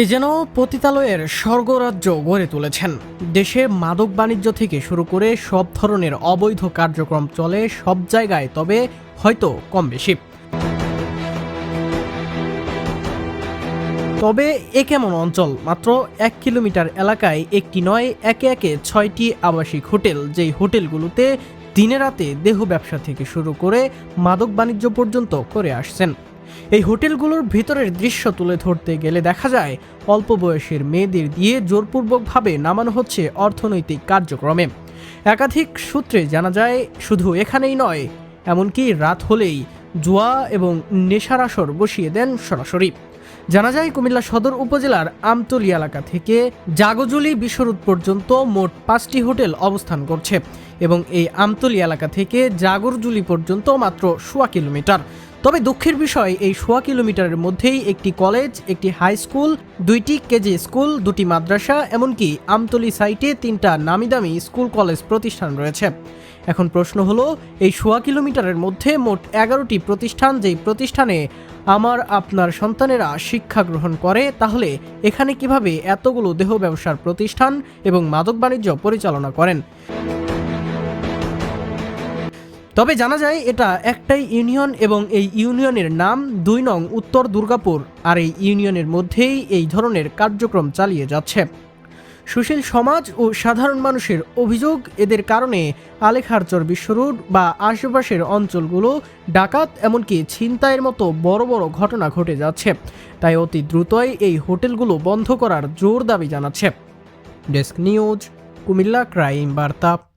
এ যেন পতিতালয়ের স্বর্গরাজ্য গড়ে তুলেছেন। দেশে মাদক বাণিজ্য থেকে শুরু করে সব ধরনের অবৈধ কার্যক্রম চলে সব জায়গায়, তবে হয়তো কম বেশি। তবে এ কেমন অঞ্চল? মাত্র এক কিলোমিটার এলাকায় একটি নয়, একে একে ছয়টি আবাসিক হোটেল, যেই হোটেলগুলোতে দিনে রাতে দেহ ব্যবসা থেকে শুরু করে মাদক বাণিজ্য পর্যন্ত করে আসছেন। এই হোটেলগুলোর ভিতরের দৃশ্য তুলে ধরতে গেলে দেখা যায়, অল্প বয়সের মেয়েদের দিয়ে জোরপূর্বকভাবে নামানো হচ্ছে অর্থনৈতিক কার্যক্রমে। একাধিক সূত্রে জানা যায়, শুধু এখানেই নয়, এমনকি রাত হলেই জুয়া এবং নেশার আসর বসিয়ে দেন সরাসরি। জানা যায়, কুমিল্লা সদর উপজেলার আমতলি এলাকা থেকে জাগজুলি বিশ্বরুদ পর্যন্ত মোট পাঁচটি হোটেল অবস্থান করছে এবং এই আমতলি এলাকা থেকে জাগরজুলি পর্যন্ত মাত্র সোয়া কিলোমিটার। তবে দুঃখের বিষয়, এই সোয়া কিলোমিটারের মধ্যেই একটি কলেজ, একটি হাই স্কুল, দুইটি কেজি স্কুল, দুটি মাদ্রাসা, এমনকি আমতলি সাইটে তিনটা নামি দামি স্কুল কলেজ প্রতিষ্ঠান রয়েছে। এখন প্রশ্ন হলো, এই সোয়া কিলোমিটারের মধ্যে মোট এগারোটি প্রতিষ্ঠান যেই প্রতিষ্ঠানে আমার আপনার সন্তানেরা শিক্ষা গ্রহণ করে, তাহলে এখানে কীভাবে এতগুলো দেহ ব্যবসার প্রতিষ্ঠান এবং মাদক বাণিজ্য পরিচালনা করেন? তবে জানা যায় এটা একটাই ইউনিয়ন এবং এই ইউনিয়নের নাম দুই নং উত্তর দুর্গাপুর, আর এই ইউনিয়নের মধ্যেই এই ধরনের কার্যক্রম চালিয়ে যাচ্ছে। সুশীল সমাজ ও সাধারণ মানুষের অভিযোগ, এদের কারণে আলেখারচর বিশ্বরোড বা আশেপাশের অঞ্চলগুলো ডাকাত এমনকি ছিনতাইয়ের মতো বড় বড় ঘটনা ঘটে যাচ্ছে। তাই অতি দ্রুতই এই হোটেলগুলো বন্ধ করার জোর দাবি জানাচ্ছে। ডেস্ক নিউজ, কুমিল্লা ক্রাইম বার্তা।